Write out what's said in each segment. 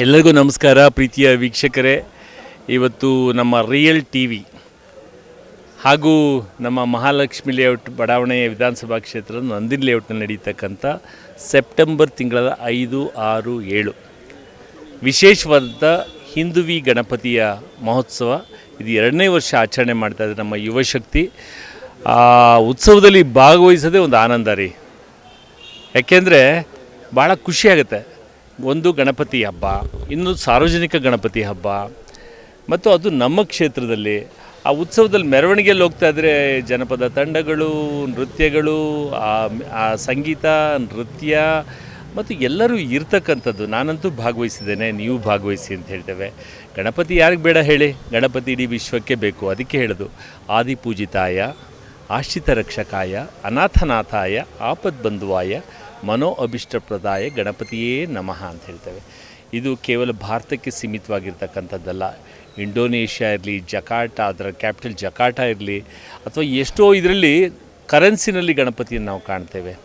ಎಲ್ಲರಿಗೂ ನಮಸ್ಕಾರ ಪ್ರೀತಿಯ ವೀಕ್ಷಕರೇ. ಇವತ್ತು ನಮ್ಮ ರಿಯಲ್ ಟಿ ವಿ ಹಾಗೂ ನಮ್ಮ ಮಹಾಲಕ್ಷ್ಮಿ ಲೇಔಟ್ ಬಡಾವಣೆಯ ವಿಧಾನಸಭಾ ಕ್ಷೇತ್ರದ ನಂದಿನ್ ಲೇಔಟ್ನಲ್ಲಿ ನಡೀತಕ್ಕಂಥ ಸೆಪ್ಟೆಂಬರ್ ತಿಂಗಳ ಐದು, ಆರು, ಏಳು. ವಿಶೇಷವಾದಂಥ ಹಿಂದುವಿ ಗಣಪತಿಯ ಮಹೋತ್ಸವ. ಇದು ಎರಡನೇ ವರ್ಷ ಆಚರಣೆ ಮಾಡ್ತಾ ಇದೆ ನಮ್ಮ ಯುವಶಕ್ತಿ ಆ ಉತ್ಸವದಲ್ಲಿ ಭಾಗವಹಿಸೋದೇ ಒಂದು ಆನಂದ ರೀ. ಯಾಕೆಂದರೆ ಭಾಳ ಖುಷಿಯಾಗುತ್ತೆ ಒಂದು ಗಣಪತಿ ಹಬ್ಬ, ಇನ್ನೊಂದು ಸಾರ್ವಜನಿಕ ಗಣಪತಿ ಹಬ್ಬ, ಮತ್ತು ಅದು ನಮ್ಮ ಕ್ಷೇತ್ರದಲ್ಲಿ ಆ ಉತ್ಸವದಲ್ಲಿ ಮೆರವಣಿಗೆಯಲ್ಲಿ ಹೋಗ್ತಾ ಇದ್ದರೆ ಜನಪದ ತಂಡಗಳು, ನೃತ್ಯಗಳು, ಆ ಆ ಸಂಗೀತ, ನೃತ್ಯ, ಮತ್ತು ಎಲ್ಲರೂ ಇರ್ತಕ್ಕಂಥದ್ದು. ನಾನಂತೂ ಭಾಗವಹಿಸಿದ್ದೇನೆ, ನೀವು ಭಾಗವಹಿಸಿ ಅಂತ ಹೇಳ್ತೇವೆ. ಗಣಪತಿ ಯಾರಿಗೆ ಬೇಡ ಹೇಳಿ, ಗಣಪತಿ ಇಡೀ ವಿಶ್ವಕ್ಕೆ ಬೇಕು, ಅದಕ್ಕೆ ಹೇಳೋದು. ಆದಿಪೂಜಿತಾಯ, ಆಶ್ರಿತ ರಕ್ಷಕಾಯ, ಅನಾಥನಾಥಾಯ, ಆಪದ್ಬಂಧುವಾಯ ಮನೋ ಅಭಿಷ್ಟಪ್ರದಾಯ ಗಣಪತಿಯೇ ನಮಃ ಅಂತ ಹೇಳ್ತೇವೆ. ಇದು ಕೇವಲ ಭಾರತಕ್ಕೆ ಸೀಮಿತವಾಗಿರ್ತಕ್ಕಂಥದ್ದಲ್ಲ. ಇಂಡೋನೇಷ್ಯಾ ಇರಲಿ ಜಕಾಟ ಅದರ ಕ್ಯಾಪಿಟಲ್ ಜಕಾಟ ಇರಲಿ, ಅಥವಾ ಎಷ್ಟೋ ಇದರಲ್ಲಿ ಕರೆನ್ಸಿನಲ್ಲಿ ಗಣಪತಿಯನ್ನು ನಾವು ಕಾಣ್ತೇವೆ.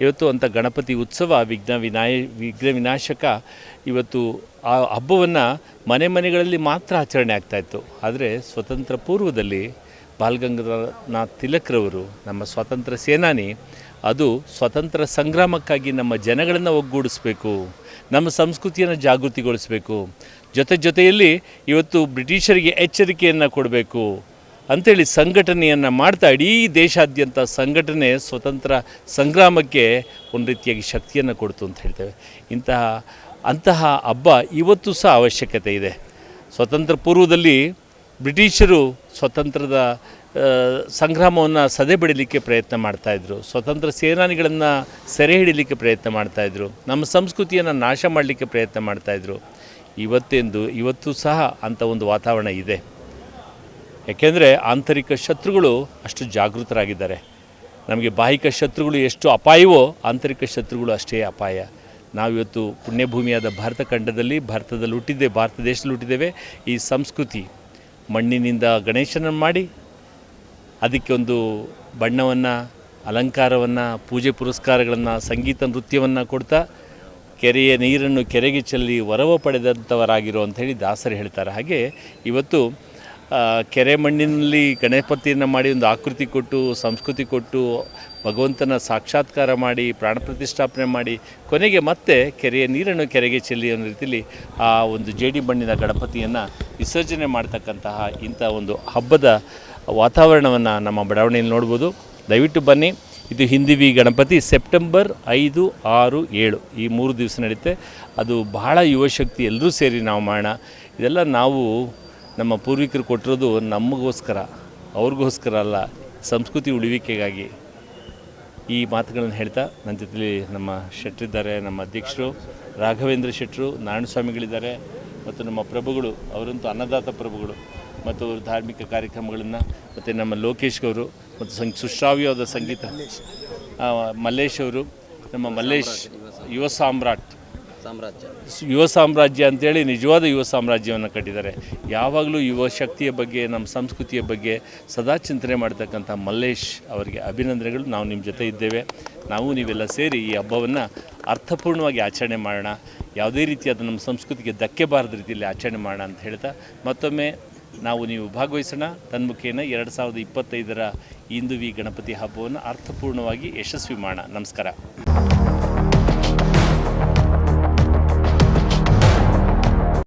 ಇವತ್ತು ಅಂಥ ಗಣಪತಿ ಉತ್ಸವ, ವಿಘ್ನ ವಿನಾಯ, ವಿಘ್ನ ವಿನಾಶಕ ಇವತ್ತು ಆ ಹಬ್ಬವನ್ನು ಮನೆ ಮನೆಗಳಲ್ಲಿ ಮಾತ್ರ ಆಚರಣೆ ಆಗ್ತಾಯಿತ್ತು ಆದರೆ ಸ್ವತಂತ್ರ ಪೂರ್ವದಲ್ಲಿ ಬಾಲಗಂಗಾಧರನಾಥ್ ತಿಲಕ್ರವರು, ನಮ್ಮ ಸ್ವಾತಂತ್ರ್ಯ ಸೇನಾನಿ, ಅದು ಸ್ವತಂತ್ರ ಸಂಗ್ರಾಮಕ್ಕಾಗಿ ನಮ್ಮ ಜನಗಳನ್ನು ಒಗ್ಗೂಡಿಸ್ಬೇಕು, ನಮ್ಮ ಸಂಸ್ಕೃತಿಯನ್ನು ಜಾಗೃತಿಗೊಳಿಸಬೇಕು, ಜೊತೆ ಜೊತೆಯಲ್ಲಿ ಇವತ್ತು ಬ್ರಿಟಿಷರಿಗೆ ಎಚ್ಚರಿಕೆಯನ್ನು ಕೊಡಬೇಕು ಅಂಥೇಳಿ ಸಂಘಟನೆಯನ್ನು ಮಾಡ್ತಾ ಇಡೀ ದೇಶಾದ್ಯಂತ ಸಂಘಟನೆ ಸ್ವತಂತ್ರ ಸಂಗ್ರಾಮಕ್ಕೆ ಒಂದು ರೀತಿಯಾಗಿ ಶಕ್ತಿಯನ್ನು ಕೊಡ್ತು ಅಂತ ಹೇಳ್ತೇವೆ. ಇಂತಹ, ಅಂತಹ ಹಬ್ಬ ಇವತ್ತು ಸಹ ಅವಶ್ಯಕತೆ ಇದೆ. ಸ್ವತಂತ್ರ ಪೂರ್ವದಲ್ಲಿ ಬ್ರಿಟಿಷರು ಸ್ವತಂತ್ರದ ಸಂಗ್ರಾಮವನ್ನು ಸದೆ ಬಡಿಲಿಕ್ಕೆ ಪ್ರಯತ್ನ ಮಾಡ್ತಾಯಿದ್ರು ಸ್ವತಂತ್ರ ಸೇನಾನಿಗಳನ್ನು ಸೆರೆ ಹಿಡಿಲಿಕ್ಕೆ ಪ್ರಯತ್ನ ಮಾಡ್ತಾಯಿದ್ರು ನಮ್ಮ ಸಂಸ್ಕೃತಿಯನ್ನು ನಾಶ ಮಾಡಲಿಕ್ಕೆ ಪ್ರಯತ್ನ ಮಾಡ್ತಾಯಿದ್ರು ಇವತ್ತೆಂದು, ಇವತ್ತು ಸಹ ಅಂಥ ಒಂದು ವಾತಾವರಣ ಇದೆ. ಯಾಕೆಂದರೆ ಆಂತರಿಕ ಶತ್ರುಗಳು ಅಷ್ಟು ಜಾಗೃತರಾಗಿದ್ದಾರೆ. ನಮಗೆ ಬಾಹಿಕ ಶತ್ರುಗಳು ಎಷ್ಟು ಅಪಾಯವೋ ಆಂತರಿಕ ಶತ್ರುಗಳು ಅಷ್ಟೇ ಅಪಾಯ. ನಾವಿವತ್ತು ಪುಣ್ಯಭೂಮಿಯಾದ ಭಾರತ ಖಂಡದಲ್ಲಿ, ಭಾರತದಲ್ಲಿ ಹುಟ್ಟಿದ್ದೆ, ಭಾರತ ದೇಶದಲ್ಲಿ ಹುಟ್ಟಿದ್ದೇವೆ. ಈ ಸಂಸ್ಕೃತಿ ಮಣ್ಣಿನಿಂದ ಗಣೇಶನನ್ನು ಮಾಡಿ ಅದಕ್ಕೆ ಒಂದು ಬಣ್ಣವನ್ನು, ಅಲಂಕಾರವನ್ನು, ಪೂಜೆ ಪುರಸ್ಕಾರಗಳನ್ನು, ಸಂಗೀತ ನೃತ್ಯವನ್ನು ಕೊಡ್ತಾ ಕೆರೆಯ ನೀರನ್ನು ಕೆರೆಗೆ ಚೆಲ್ಲಿ ವರವ ಪಡೆದಂಥವರಾಗಿರೋ ಅಂಥೇಳಿ ದಾಸರು ಹೇಳ್ತಾರೆ. ಹಾಗೆ ಇವತ್ತು ಕೆರೆ ಮಣ್ಣಿನಲ್ಲಿ ಗಣಪತಿಯನ್ನು ಮಾಡಿ ಒಂದು ಆಕೃತಿ ಕೊಟ್ಟು, ಸಂಸ್ಕೃತಿ ಕೊಟ್ಟು, ಭಗವಂತನ ಸಾಕ್ಷಾತ್ಕಾರ ಮಾಡಿ, ಪ್ರಾಣ ಪ್ರತಿಷ್ಠಾಪನೆ ಮಾಡಿ, ಕೊನೆಗೆ ಮತ್ತೆ ಕೆರೆಯ ನೀರನ್ನು ಕೆರೆಗೆ ಚೆಲ್ಲಿ ಅನ್ನೋ ರೀತಿಯಲ್ಲಿ ಆ ಒಂದು ಜೇಡಿ ಮಣ್ಣಿನ ಗಣಪತಿಯನ್ನು ವಿಸರ್ಜನೆ ಮಾಡ್ತಕ್ಕಂತಹ ಇಂಥ ಒಂದು ಹಬ್ಬದ ವಾತಾವರಣವನ್ನು ನಮ್ಮ ಬಡಾವಣೆಯಲ್ಲಿ ನೋಡ್ಬೋದು. ದಯವಿಟ್ಟು ಬನ್ನಿ. ಇದು ಹಿಂದಿವಿ ಗಣಪತಿ, ಸೆಪ್ಟೆಂಬರ್ ಐದು, ಆರು, ಏಳು. ಈ ಮೂರು ದಿವಸ ನಡೆಯುತ್ತೆ ಅದು ಬಹಳ ಯುವಶಕ್ತಿ ಎಲ್ಲರೂ ಸೇರಿ ನಾವು ಮಾಡೋಣ. ಇದೆಲ್ಲ ನಾವು ನಮ್ಮ ಪೂರ್ವಿಕರು ಕೊಟ್ಟಿರೋದು ನಮಗೋಸ್ಕರ, ಅವ್ರಿಗೋಸ್ಕರ ಅಲ್ಲ, ಸಂಸ್ಕೃತಿ ಉಳಿವಿಕೆಗಾಗಿ. ಈ ಮಾತುಗಳನ್ನು ಹೇಳ್ತಾ ನನ್ನ ಜೊತೆಲಿ ನಮ್ಮ ಶೆಟ್ಟರಿದ್ದಾರೆ ನಮ್ಮ ಅಧ್ಯಕ್ಷರು ರಾಘವೇಂದ್ರ ಶೆಟ್ಟರು ನಾರಾಯಣ ಸ್ವಾಮಿಗಳಿದ್ದಾರೆ ಮತ್ತು ನಮ್ಮ ಪ್ರಭುಗಳು, ಅವರಂತೂ ಅನ್ನದಾತ ಪ್ರಭುಗಳು, ಮತ್ತು ಅವರು ಧಾರ್ಮಿಕ ಕಾರ್ಯಕ್ರಮಗಳನ್ನು, ಮತ್ತು ನಮ್ಮ ಲೋಕೇಶ್ ಅವರು ಮತ್ತು ಸಂ ಸುಶ್ರಾವ್ಯವಾದ ಸಂಗೀತ ಮಲ್ಲೇಶ್ ಅವರು, ನಮ್ಮ ಮಲ್ಲೇಶ್ ಯುವ ಸಾಮ್ರಾಟ್. ಸಾಮ್ರಾಜ್ಯ. ಯುವ ಸಾಮ್ರಾಜ್ಯ ಅಂತೇಳಿ ನಿಜವಾದ ಯುವ ಸಾಮ್ರಾಜ್ಯವನ್ನು ಕಟ್ಟಿದ್ದಾರೆ. ಯಾವಾಗಲೂ ಯುವ ಶಕ್ತಿಯ ಬಗ್ಗೆ, ನಮ್ಮ ಸಂಸ್ಕೃತಿಯ ಬಗ್ಗೆ ಸದಾ ಚಿಂತನೆ ಮಾಡ್ತಕ್ಕಂಥ ಮಲ್ಲೇಶ್ ಅವರಿಗೆ ಅಭಿನಂದನೆಗಳು. ನಾವು ನಿಮ್ಮ ಜೊತೆ ಇದ್ದೇವೆ. ನಾವು ನೀವೆಲ್ಲ ಸೇರಿ ಈ ಹಬ್ಬವನ್ನು ಅರ್ಥಪೂರ್ಣವಾಗಿ ಆಚರಣೆ ಮಾಡೋಣ. ಯಾವುದೇ ರೀತಿಯಾದ ನಮ್ಮ ಸಂಸ್ಕೃತಿಗೆ ಧಕ್ಕೆ ಬಾರದ ರೀತಿಯಲ್ಲಿ ಆಚರಣೆ ಮಾಡೋಣ ಅಂತ ಹೇಳ್ತಾ ಮತ್ತೊಮ್ಮೆ ನಾವು ನೀವು ಭಾಗವಹಿಸೋಣ. ತನ್ಮುಖೇನ ಎರಡು ಸಾವಿರದ ಇಪ್ಪತ್ತೈದರ ಇಂದುವಿ ಗಣಪತಿ ಹಬ್ಬವನ್ನು ಅರ್ಥಪೂರ್ಣವಾಗಿ ಯಶಸ್ವಿ ಮಾಡೋಣ. ನಮಸ್ಕಾರ.